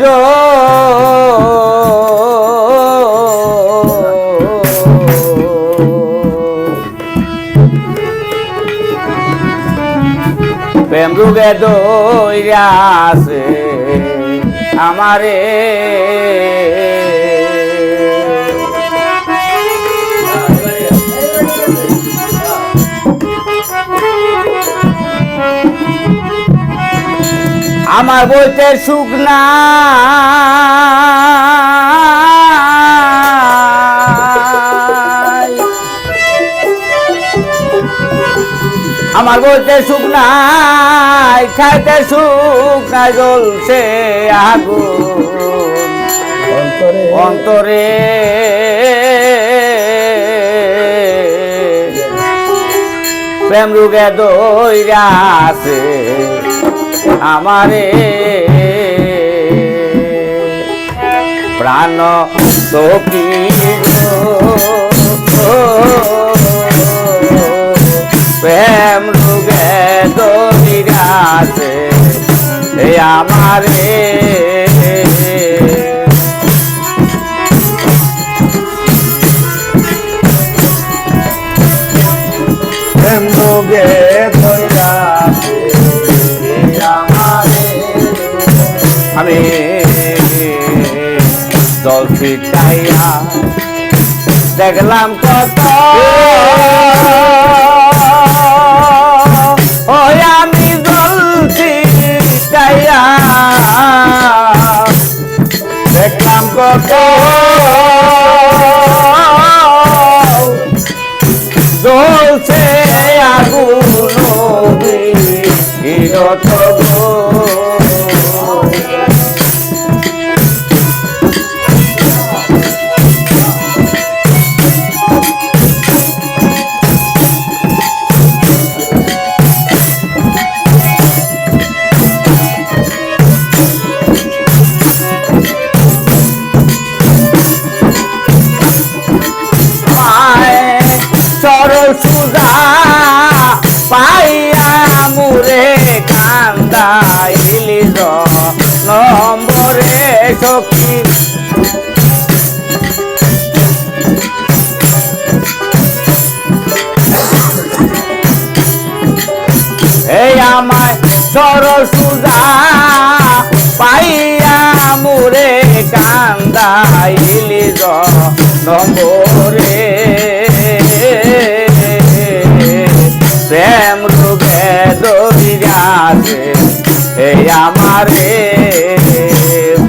গো? প্রেম রুগে দইরা আছে আমারে। আমার বইতে সুখ নাই আমার বইতে সুখ নাই খাইতে সুখ নাই জ্বলছে আগুন। অন্তরে। অন্তরে। প্রেম রুগে দইরা আছে। আমারে। প্রাণ সখী প্রেম রুগে দইরা আছে আমারে। জল ছিটাইয়া দেখলাম কত আমি জল ছিটাইয়া দেখলাম কত কান্দাইলি নম্বরে সখী। এই আমায় সরল সুজা পাইয়া মুরে কান্দাইলি নম্বরে। প্রেম আমারে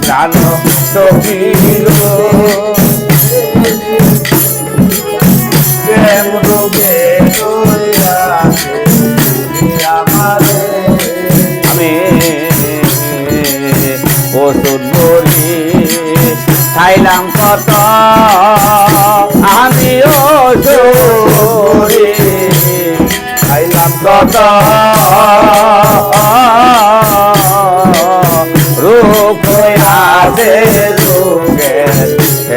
প্রাণ সখিল ধইরা আমারে। আমি ওষুধ বড়ি খাইলাম কত আমি খাইলাম কত।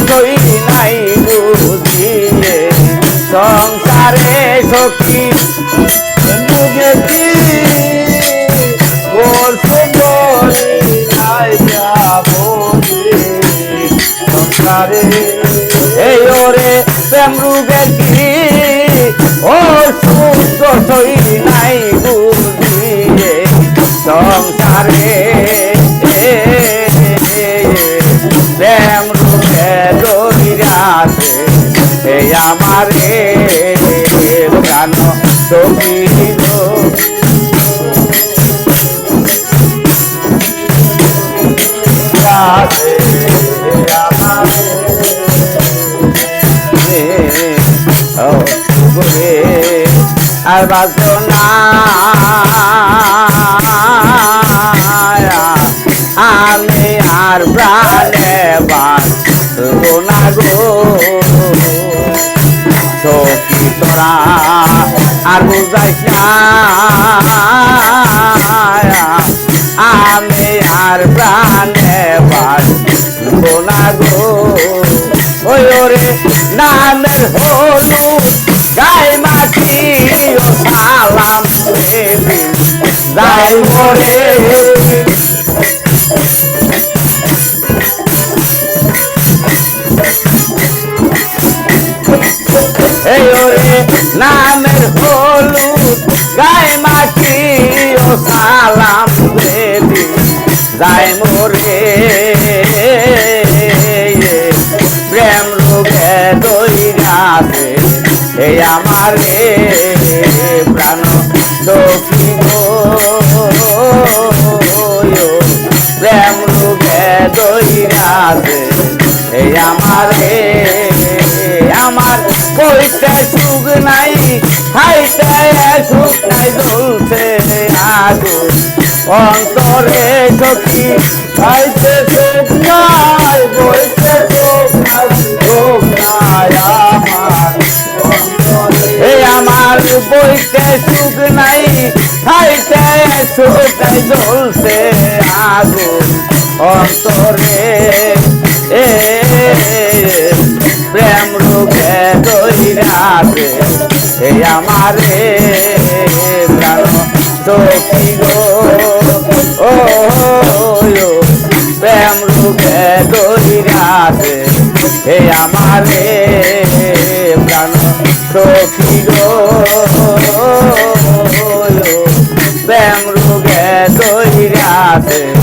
সই নাই বুঝিয়ে সংসারে সখী এই ওরে প্রেম রূপে কি ও শুদ্ধ সই নাই বুঝিয়ে সংসারে আর বাসনা আমি আর প্রাণে বাঁচব না গো সখী তোরা আর আমি আর প্রাণে বাঁচব না গো। ওই ওরে নামের হলুদ গায়ে মাটি ও সালাম দেবী যাই মরে নামের হলুদ, গায়ে মাটি ও সালাম দেবী যাই মোরে প্রেম রোগে দইরাছে এই আমারে প্রাণ গো। প্রেম রোগে দইরাছে এই আমারে আমার কইতে সুখ নাই খাইতে সুখ নাই জ্বলছে আগুন অন্তরে সখী খাইতে সুখ নাই বইতে সুখ নাই সুখ নাই আমার এ আমার বইতে সুখ নাই খাইতে সুখ নাই জ্বলছে আগুন অন্তরে এ দইরাতে এ আমারে প্রেম রোগে দইরাতে এ আমারে প্রেম আমারে